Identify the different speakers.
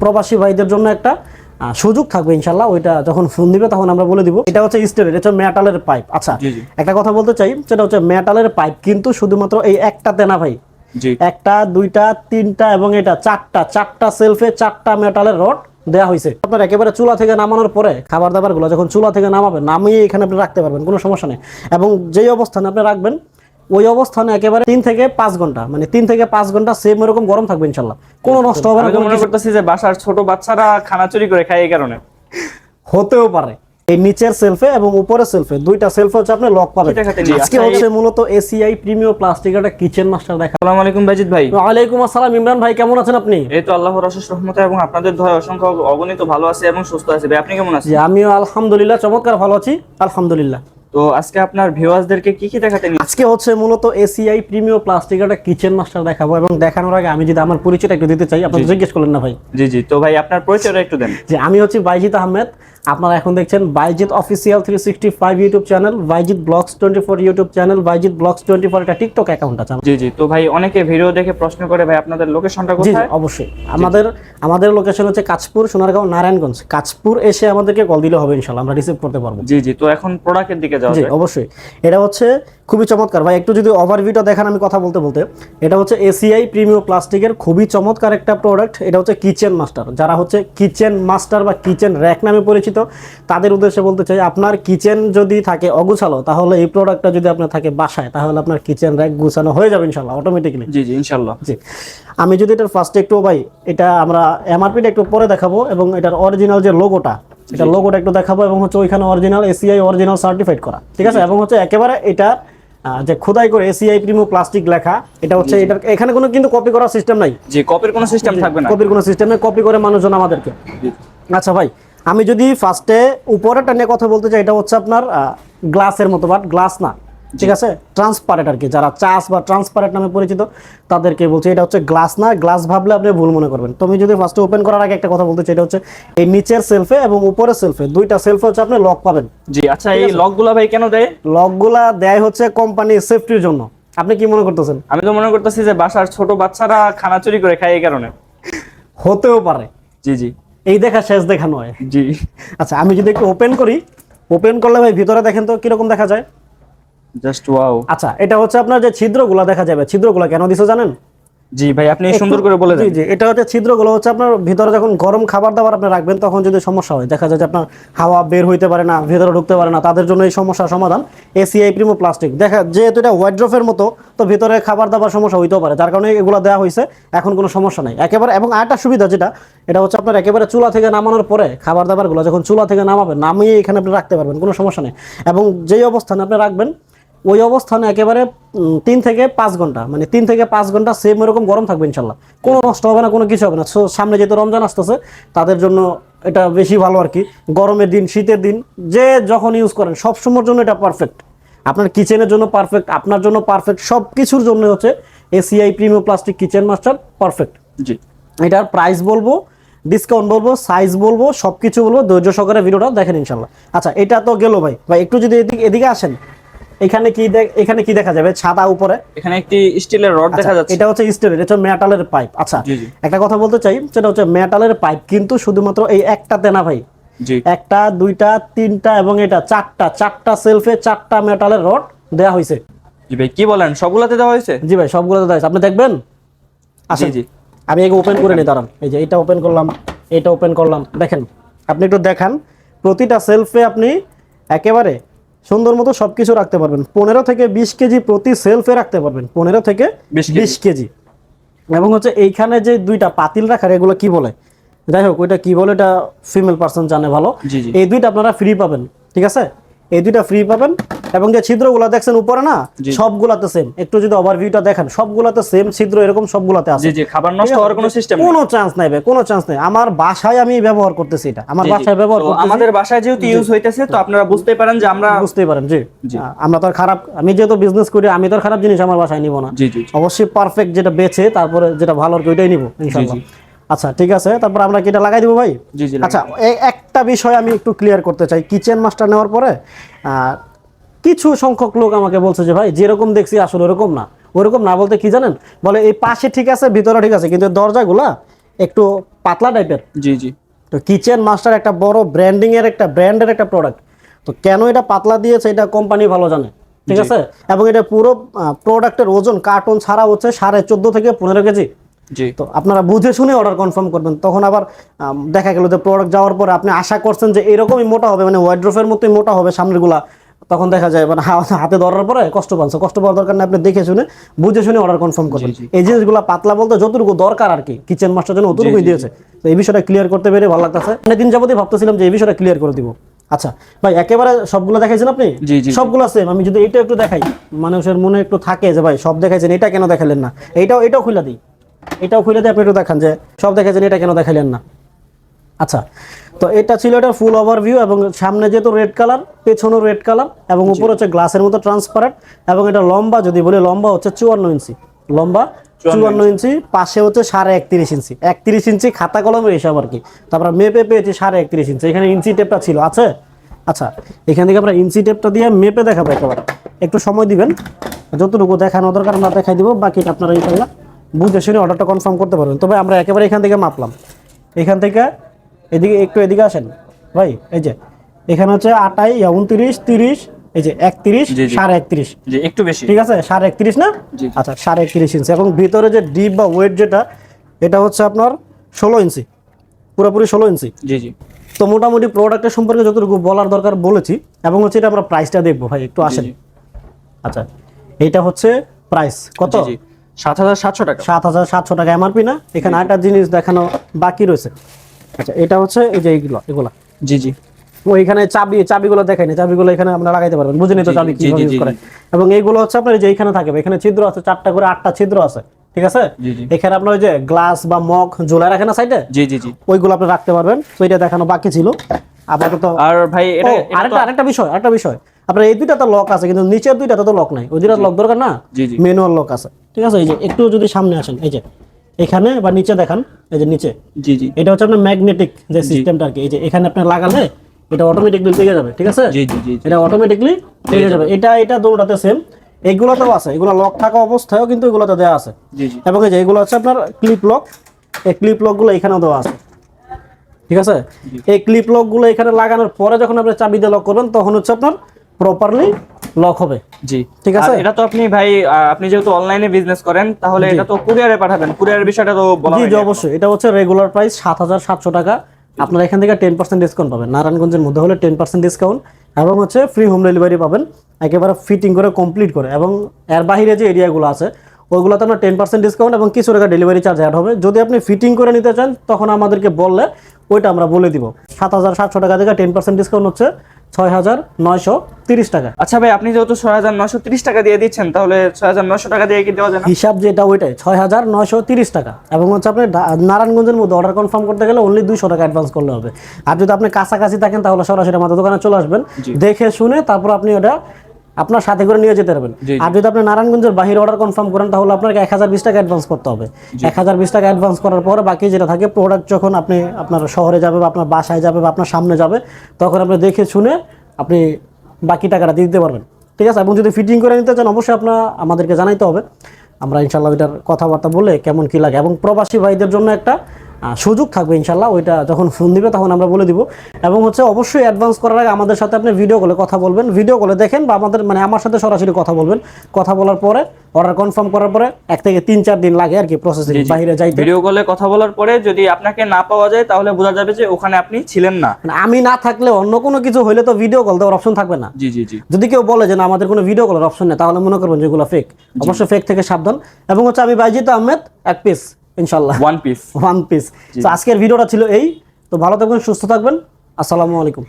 Speaker 1: প্রবাসী ভাইদের জন্য একটা সুযোগ থাকবে ইনশাল্লাহ ওইটা যখন ফোন দিবে তখন আমরা বলে দিব। এটা হচ্ছে স্টেলের এটা মেটালের পাইপ আচ্ছা। একটা কথা বলতে চাই সেটা হচ্ছে মেটালের পাইপ কিন্তু শুধুমাত্র এই একটাতে না ভাই। একটা দুইটা তিনটা এবং এটা চারটা চারটা সেলফে চারটা মেটালের রড দেওয়া হয়েছে আপনার একেবারে চুলা থেকে নামানোর পরে খাবার দাবারগুলো যখন চুলা থেকে নামাবেন নামিয়ে এখানে আপনি রাখতে পারবেন কোনো সমস্যা নেই। এবং যেই অবস্থানে আপনি রাখবেন ওই অবস্থানে একেবারে তিন থেকে পাঁচ ঘণ্টা মানে তিন থেকে পাঁচ ঘণ্টা সেম এরকম গরম থাকবে ইনশাল্লাহ। কোনো নষ্ট হবে না
Speaker 2: মনে করতেছি যে বাসার ছোট বাচ্চারা খানা চুরি করে খায় এই কারণে।
Speaker 1: হতেও পারে। এই নিচের সেলফে এবং উপরের সেলফে দুইটা সেলফে হচ্ছে আপনি লক পাবেন। আজকে হচ্ছে মূলত এসিআই প্রিমিয়াম প্লাস্টিক একটা কিচেন মাস্টার দেখা।
Speaker 2: আসসালামু আলাইকুম বাজিদ ভাই।
Speaker 1: ওয়ালাইকুম আসসালাম ইমরান ভাই কেমন আছেন আপনি?
Speaker 2: এই তো আল্লাহর অশেষ রহমতে এবং আপনাদের দয় অসংখ্য অগণিত ভালো আছে এবং সুস্থ আছে। ভাই আপনি কেমন আছেন?
Speaker 1: জি আমিও আলহামদুলিল্লাহ চমৎকার ভালো আছি। আলহামদুলিল্লাহ।
Speaker 2: তো আজকে আপনার ভিউয়ার্সদেরকে কি কি দেখাতে নিয়ে
Speaker 1: আজকে হচ্ছে মূলত এসিআই প্রিমিয়াম প্লাস্টিক একটা কিচেন মাস্টার দেখাবো এবং দেখানোর আগে আমি যদি আমার পরিচয়টা একটু দিতে চাই আপনি জিজ্ঞেস করলেন না ভাই।
Speaker 2: জি জি। তো ভাই আপনার পরিচয়টা একটু দেন।
Speaker 1: যে আমি হচ্ছে বাইজিত আহমেদ আপনারা এখন দেখছেন Baijit official three sixty five YouTube channel Baijit blogs twenty four YouTube channel Baijit blogs twenty four একটা টিকটক অ্যাকাউন্ট আছে।
Speaker 2: জি জি। তো ভাই অনেকে ভিডিও দেখে প্রশ্ন করে ভাই আপনাদের লোকেশনটা কোথায়?
Speaker 1: অবশ্যই। আমাদের আমাদের লোকেশন হচ্ছে কাঁচপুর সোনারগাঁও নারায়ণগঞ্জ। কাঁচপুর এসে আমাদেরকে কল দিলে হবে ইনশাল্লাহ আমরা রিসিভ করতে পারব।
Speaker 2: জি জি। তো এখন প্রোডাক্টের দিকে যাওয়া
Speaker 1: জি অবশ্যই। এটা হচ্ছে খুবই চমৎকার। ভাই একটু যদি ওভারভিউটা দেখান আমি কথা বলতে বলতে। এটা হচ্ছে এসিআই প্রিমিয়াম প্লাস্টিকের খুবই চমৎকার একটা প্রোডাক্ট এটা হচ্ছে কিচেন মাস্টার যারা হচ্ছে কিচেন মাস্টার বা কিচেন র্যাক নামে পরিচিত তাদের উদ্দেশ্যে বলতে চাই আপনার কিচেন যদি থাকে অগুছালো তাহলে এই প্রোডাক্টটা যদি আপনার থাকে বাসায় তাহলে আপনার কিচেন র্যাক গুছানো হয়ে যাবে ইনশাল্লাহ অটোমেটিকলি
Speaker 2: জি জি ইনশাল্লাহ।
Speaker 1: জি। আমি যদি এটার ফার্স্টে একটু ভাই এটা আমরা এমআরপিটা একটু পরে দেখাবো এবং এটার অরিজিনাল যে লোগোটা এটা লোগোটা একটু দেখাবো এবং হচ্ছে ওইখানে অরিজিনাল এসিআই অরিজিনাল সার্টিফাইড করা ঠিক আছে? এবং হচ্ছে একেবারে এটা যে খোদাই করে এসিআই প্রিমো প্লাস্টিক লেখা এটা হচ্ছে এটা এখানে কোনো কিন্তু কপি করার সিস্টেম নাই।
Speaker 2: জি কপির কোনো সিস্টেম থাকবে না।
Speaker 1: কপির কোনো সিস্টেম নেই কপি করে মানুষজন আমাদেরকে। আচ্ছা ভাই আমি যদি ফার্স্টে উপরেটা নিয়ে কথা বলতে চাই এটা হচ্ছে আপনার গ্লাসের মতো বাট গ্লাস না। ঠিক আছে? ট্রান্সপারেন্ট আর কি যারা চাষ বা ট্রান্সপারেন্ট নামে পরিচিত তাদেরকে বলছি এটা হচ্ছে গ্লাস না গ্লাস ভাবলে আপনি ভুল মনে করবেন। তো আমি যদি ফার্স্টে ওপেন করার আগে একটা কথা বলতে চাই এটা হচ্ছে এই নিচের সেলফে এবং উপরের সেলফে দুইটা সেলফে হচ্ছে আপনি লক পাবেন।
Speaker 2: জি আচ্ছা এই লকগুলা ভাই কেন দেয়?
Speaker 1: লকগুলা দেয় হচ্ছে কোম্পানির সেফটির জন্য। আপনি কি মনে করতেছেন?
Speaker 2: আমি তো মনে করতেছি যে বাসার ছোট বাচ্চারা খানা চুরি করে খায় এই কারণে।
Speaker 1: হতেও পারে।
Speaker 2: জি জি।
Speaker 1: এই দেখা শেষ দেখা নয়।
Speaker 2: জি।
Speaker 1: আচ্ছা আমি যদি একটু ওপেন করি ওপেন করলে ভাই ভিতরে দেখেন তো কীরকম দেখা যায়?
Speaker 2: জাস্ট ওয়াও
Speaker 1: আচ্ছা এটা হচ্ছে আপনার যে ছিদ্রগুলো দেখা যাবে ছিদ্রগুলো কেন দিছে জানেন?
Speaker 2: জি ভাই আপনি সুন্দর করে বলে
Speaker 1: জি
Speaker 2: দেন।
Speaker 1: জি এটা হচ্ছে ছিদ্রগুলো হচ্ছে আপনার ভিতরে যখন গরম খাবার দাবার আপনি রাখবেন তখন যদি সমস্যা হয় দেখা যায় যে আপনার হাওয়া বের হইতে পারে না ভিতরে ঢুকতে পারে না তাদের জন্য এই সমস্যার সমাধান এসিআই প্রিমো প্লাস্টিক দেখা যেহেতু এটা ওয়াইড্রফের মতো তো ভিতরে খাবার দাবার সমস্যা হইতেও পারে যার কারণে এগুলো দেওয়া হয়েছে এখন কোনো সমস্যা নাই। একেবারে এবং আরেকটা সুবিধা যেটা এটা হচ্ছে আপনার একেবারে চুলা থেকে নামানোর পরে খাবার দাবারগুলো যখন চুলা থেকে নামাবেন নামিয়ে এখানে আপনি রাখতে পারবেন কোনো সমস্যা নেই। এবং যেই অবস্থানে আপনি রাখবেন ওই অবস্থানে একেবারে তিন থেকে পাঁচ ঘণ্টা মানে তিন থেকে পাঁচ ঘণ্টা সেম এরকম গরম থাকবে ইনশাল্লাহ। কোনো নষ্ট হবে না কোনো কিছু হবে না। সো সামনে যেহেতু রমজান আসতেছে তাদের জন্য এটা বেশি ভালো আর কি। গরমের দিন শীতের দিন যে যখন ইউজ করেন সব সময়ের জন্য এটা পারফেক্ট আপনার কিচেনের জন্য পারফেক্ট আপনার জন্য পারফেক্ট সব কিছুর জন্য হচ্ছে ACI premium plastic kitchen master perfect
Speaker 2: জি।
Speaker 1: এটার প্রাইস বলব ডিসকাউন্ট বলব সাইজ বলব সব কিছু বলব ধৈর্য সহকারে ভিডিওটা দেখেন ইনশাল্লাহ। আচ্ছা এটা তো গেল ভাই। ভাই একটু যদি এদিকে এদিকে আসেন এখানে কি দেখ- এখানে কি দেখা যাবে? ছাতা উপরে।
Speaker 2: এখানে একটি স্টিলের রড দেখা
Speaker 1: আচ্ছা,
Speaker 2: যাচ্ছে।
Speaker 1: এটা হচ্ছে স্টিলের এটা মেটালের পাইপ আচ্ছা। একটা কথা বলতে চাই সেটা হচ্ছে মেটালের পাইপ কিন্তু শুধুমাত্র এই একটাতে না ভাই।
Speaker 2: জি।
Speaker 1: একটা দুইটা তিনটা এবং এটা চারটা চারটা সেলফে চারটা মেটালের রড দেয়া হয়েছে
Speaker 2: জি ভাই কি বলেন? সবগুলাতে দেওয়া হয়েছে
Speaker 1: জি ভাই সবগুলো দেওয়া হয়েছে আপনি দেখবেন? আসেন
Speaker 2: জি।
Speaker 1: আমি একে ওপেন করে নিই দাঁড়ান। এই যে এটা ওপেন করলাম এটা ওপেন করলাম। দেখেন আপনি একটু দেখান প্রতিটা সেলফে আপনি একেবারে সুন্দর মতো সবকিছু রাখতে পারবেন। পনেরো থেকে বিশ কেজি প্রতি সেলফে রাখতে পারবেন। পনেরো থেকে
Speaker 2: 20
Speaker 1: বিশ কেজি। এবং হচ্ছে এইখানে যে দুইটা পাতিল রাখার এগুলো কি বলে? যাই হোক ওইটা কি বলে এটা ফিমেল পার্সন জানে ভালো। এই দুইটা আপনারা ফ্রি পাবেন ঠিক আছে? এই দুইটা ফ্রি পাবেন। এবং যে ছিদ্রগুলো দেখছেন উপরে না সবগুলাতে সেম একটু যদি ওভারভিউটা দেখেন সবগুলাতে সেম ছিদ্র এরকম সবগুলাতে আছে।
Speaker 2: জি জি খাবার নষ্ট হওয়ার কোনো সিস্টেম
Speaker 1: কোনো চান্স নাই ভাই কোনো চান্স নেই। আমার বাসায় আমি ব্যবহার করতেছি এটা। আমার বাসায় ব্যবহার করতেছি।
Speaker 2: আমাদের বাসায় যেহেতু ইউজ হইতেছে তো আপনারা বুঝতে পারেন যে আমরা
Speaker 1: বুঝতেই পারেন জি।
Speaker 2: জি।
Speaker 1: আমরা তো খারাপ আমি যেহেতু বিজনেস করি আমি তো খারাপ জিনিস আমার বাসায় নিব না।
Speaker 2: জি জি
Speaker 1: অবশ্যই পারফেক্ট যেটা বেছে তারপরে যেটা ভালো আর কি ওইটাই নিব ইনশাআল্লাহ। আচ্ছা ঠিক আছে তারপর আমরা কি এটা লাগাই দিব ভাই?
Speaker 2: জি জি
Speaker 1: আচ্ছা এই একটা বিষয় আমি একটু ক্লিয়ার করতে চাই কিচেন মাস্টার নেওয়ার পরে কিছু সংখ্যক লোক আমাকে বলছে যে ভাই যেরকম দেখছি আসলে ওরকম না। ওরকম না বলতে কি জানেন? বলে এই পাশে ঠিক আছে ভিতরে ঠিক আছে কিন্তু দরজাগুলা একটু পাতলা টাইপের
Speaker 2: জি জি।
Speaker 1: তো কিচেন মাস্টার একটা বড় ব্র্যান্ডিং এর একটা ব্র্যান্ডের একটা প্রোডাক্ট তো কেন এটা পাতলা দিয়েছে এটা কোম্পানি ভালো জানে ঠিক আছে? এবং এটা পুরো প্রোডাক্টের ওজন কার্টন ছাড়া হচ্ছে সাড়ে চোদ্দ থেকে পনেরো কেজি। তো আপনারা বুঝে শুনে অর্ডার কনফার্ম করবেন। তখন আবার দেখা গেল যে প্রোডাক্ট যাওয়ার পরে আপনি আশা করছেন যে এরকমই মোটা হবে মানে ওয়াইড্রোফের মতোই মোটা হবে সামনেগুলা তখন দেখা যায় মানে হাতে ধরার পরে কষ্ট পাচ্ছে কষ্ট পাওয়ার দরকার না আপনি দেখে শুনে বুঝে শুনে অর্ডার কনফার্ম করবেন। এই জিনিসগুলো পাতলা বলতে যতটুকু দরকার আর কি কিচেন মাস্টার জন্য অতটুকুই দিয়েছে। তো এই বিষয়টা ক্লিয়ার করতে পেরে ভালো লাগতেছে। অনেকদিন যাবতই ভাবতেছিলাম যে এই বিষয়টা ক্লিয়ার করে দিব। আচ্ছা ভাই একেবারে সবগুলো দেখাইছেন আপনি। সবগুলো সেম আমি যদি এটা একটু দেখাই মানুষের মনে একটু থাকে যে ভাই সব দেখাইছেন এটা কেন দেখালেন না? এটাও এটাও খুলে দিই। এটাও খুলে দিয়ে আপনি একটু দেখান যে সব দেখাইছেন এটা কেন দেখাইলেন না। আচ্ছা তো এটা ছিল এটা ফুল ওভারভিউ এবং সামনে যেহেতু রেড কালার পেছনেও রেড কালার এবং উপরে হচ্ছে গ্লাসের মতো ট্রান্সপারেন্ট এবং এটা লম্বা যদি বলি লম্বা হচ্ছে চুয়ান্ন ইঞ্চি। লম্বা চুয়ান্ন ইঞ্চি। পাশে হচ্ছে সাড়ে একত্রিশ ইঞ্চি। একত্রিশ ইঞ্চি খাতা কলমের হিসাব আর কি। তারপর মেপে পেয়েছি সাড়ে একত্রিশ ইঞ্চি। এখানে ইঞ্চি টেপটা ছিল আছে? আচ্ছা এখান থেকে আমরা ইঞ্চি টেপটা দিয়ে মেপে দেখাবো একেবারে। একটু সময় দিবেন। যতটুকু দেখানো দরকার আমরা দেখাই দিব বাকিটা আপনারা ইনশাল্লাহ বুঝে শুনে অর্ডারটা কনফার্ম করতে পারবেন। তবে আমরা একেবারে এখান থেকে মাপলাম। এখান থেকে এদিকে একটু এদিকে আসেন। ভাই এই যে এখানে হচ্ছে আটাই উনত্রিশ তিরিশ এই যে একত্রিশ। সাড়ে একত্রিশ।
Speaker 2: একটু বেশি।
Speaker 1: ঠিক আছে? সাড়ে একত্রিশ না? আচ্ছা সাড়ে একত্রিশ ইঞ্চি এবং ভিতরে যে ডিপ বা ওয়েট যেটা এটা হচ্ছে আপনার ষোলো ইঞ্চি পুরোপুরি ষোলো ইঞ্চি
Speaker 2: জি জি।
Speaker 1: তো মোটামুটি প্রোডাক্টের সম্পর্কে যতটুকু বলার দরকার বলেছি এবং হচ্ছে এটা আমরা প্রাইসটা দেখব। ভাই একটু আসেন। আচ্ছা এটা হচ্ছে প্রাইস কত?
Speaker 2: সাত হাজার সাতশো টাকা।
Speaker 1: সাত হাজার সাতশো টাকা এমআরপি না? এখানে আরেকটা জিনিস দেখানো বাকি রয়েছে। আচ্ছা এটা হচ্ছে এই যে এইগুলো এগুলা।
Speaker 2: জি জি।
Speaker 1: ও এখানে চাবি চাবিগুলো দেখাইনি চাবিগুলো এখানে আপনারা লাগাইতে পারবেন। চাবি কীভাবে ইউজ করে এবং এইগুলো হচ্ছে আপনার যে এখানে এখানে ছিদ্র আছে চারটা করে আটটা ছিদ্র আছে ঠিক আছে। এখানে আপনার ওই যে গ্লাস বা মগ ঝোলা রাখে না সাইডে
Speaker 2: জি জি জি।
Speaker 1: ওইগুলো আপনি রাখতে পারবেন। তো এটা দেখানো বাকি ছিল। আপাতত
Speaker 2: আর ভাই এটা
Speaker 1: আরেকটা আরেকটা বিষয় আরেকটা বিষয়। আপনার এই দুইটা তো লক আছে কিন্তু নিচের দুইটাতে তো লক নাই। ওই দুইটা লক দরকার না। ম্যানুয়াল লক আছে। ঠিক আছে? এই যে একটু যদি সামনে আসেন এই যে এখানে বা নিচে দেখান এই যে নিচে।
Speaker 2: জি জি।
Speaker 1: এটা হচ্ছে আপনার ম্যাগনেটিক যে সিস্টেমটা আর কি এই যে এখানে আপনি লাগালে এটা অটোমেটিকলি লেগে যাবে ঠিক আছে?
Speaker 2: জি জি।
Speaker 1: এটা অটোমেটিকলি লেগে যাবে। এটা এটা দুটোতে সেম এগুলোতেও আছে এগুলো লক থাকা অবস্থায়ও কিন্তু এগুলোতে দেওয়া আছে।
Speaker 2: জি জি।
Speaker 1: এবং এই যে এগুলো হচ্ছে আপনার ক্লিপ লক এই ক্লিপ লকগুলো এখানেও দেওয়া আছে। ঠিক আছে? এই ক্লিপ লকগুলো এখানে লাগানোর পরে যখন আপনি চাবি দিয়ে লক করবেন তখন হচ্ছে আপনার প্রপারলি লক হবে।
Speaker 2: জি।
Speaker 1: ঠিক আছে?
Speaker 2: এটা তো আপনি ভাই আপনি যেহেতু অনলাইনে বিজনেস করেন তাহলে এটা তো কুরিয়ারে পাঠাবেন। কুরিয়ারের বিষয়টা তো বলা
Speaker 1: জি জি অবশ্যই। এটা হচ্ছে রেগুলার প্রাইস সাত হাজার সাতশো টাকা। আপনারা এখান থেকে টেন পার্সেন্ট ডিসকাউন্ট পাবেন। নারায়ণগঞ্জের মধ্যে হলে টেন পার্সেন্ট ডিসকাউন্ট এবং হচ্ছে ফ্রি হোম ডেলিভারি পাবেন। একেবারে ফিটিং করে কমপ্লিট করে। এবং এর বাইরে যে এরিয়াগুলো আছে ওইগুলোতে আপনার টেন পার্সেন্ট ডিসকাউন্ট এবং কিছু টাকা ডেলিভারি চার্জ অ্যাড হবে। যদি আপনি ফিটিং করে নিতে চান তখন আমাদেরকে বললে ওইটা আমরা বলে দিব। সাত হাজার সাতশো টাকা থেকে টেন পার্সেন্ট ডিসকাউন্ট হচ্ছে। ছয় হাজার নয়শো তিরিশ টাকা।
Speaker 2: আচ্ছা ভাই আপনি যেহেতু ছয় হাজার নয়শো তিরিশ টাকা দিয়ে দিচ্ছেন তাহলে ছয় হাজার নয়শো টাকা দিয়ে কি দেওয়া যায়
Speaker 1: হিসাব যেটা ওইটাই ছয় হাজার নয়শো তিরিশ টাকা। এবং হচ্ছে আপনি নারায়ণগঞ্জের মধ্যে অর্ডার কনফার্ম করতে গেলে অনলি দুইশো টাকা অ্যাডভান্স করলে হবে। আর যদি আপনি কাছাকাছি থাকেন তাহলে সরাসরি আমাদের দোকানে চলে আসবেন। দেখে শুনে তারপর আপনি ওটা আপনার সাথে করে নিয়ে যেতে পারবেন। আর যদি আপনি নারায়ণগঞ্জের বাহিরে অর্ডার কনফার্ম করেন তাহলে আপনাকে এক হাজার বিশ টাকা অ্যাডভান্স করতে হবে। এক হাজার বিশ টাকা অ্যাডভান্স করার পর বাকি যেটা থাকে প্রোডাক্ট যখন আপনি আপনার শহরে যাবে বা আপনার বাসায় যাবে বা আপনার সামনে যাবে তখন আপনি দেখে শুনে আপনি বাকি টাকাটা দিয়ে দিতে পারবেন। ঠিক আছে? এবং যদি ফিটিং করে নিতে চান অবশ্যই আপনার আমাদেরকে জানাইতে হবে। আমরা ইনশাল্লাহ ওইটার কথাবার্তা বলে কেমন কি লাগে। এবং প্রবাসী ভাইদের জন্য একটা সুযোগ থাকবে ইনশাল্লাহ ওইটা যখন ফোন দিবে তখন আমরা বলে দিব। এবং হচ্ছে অবশ্যই অ্যাডভান্স করার আগে আমাদের সাথে আপনি ভিডিও কলে কথা বলবেন। ভিডিও কলে দেখেন বা আমাদের মানে আমার সাথে সরাসরি কথা বলবেন। কথা বলার পরে অর্ডার কনফার্ম করার পরে এক থেকে তিন চার দিন লাগে আর কি প্রসেসিং বাইরে যাইতে।
Speaker 2: ভিডিও কলে কথা বলার পরে যদি আপনাকে না পাওয়া যায় তাহলে বোঝা যাবে যে ওখানে আপনি ছিলেন না।
Speaker 1: মানে আমি না থাকলে অন্য কোনো কিছু হইলে তো ভিডিও কল দেওয়ার অপশন থাকবে না।
Speaker 2: জি জি জি।
Speaker 1: যদি কেউ বলে যে না আমাদের কোনো ভিডিও কলের অপশন নেই তাহলে মনে করবেন যেগুলো ফেক অবশ্যই ফেক থেকে সাবধান। এবং হচ্ছে আমি বাইজিত আহমেদ এক পিস ইনশাল্লাহ
Speaker 2: ওয়ান পিস
Speaker 1: ওয়ান পিস তো আজকের ভিডিওটা ছিল এই। তো ভালো থাকবেন সুস্থ থাকবেন। আসসালামু আলাইকুম।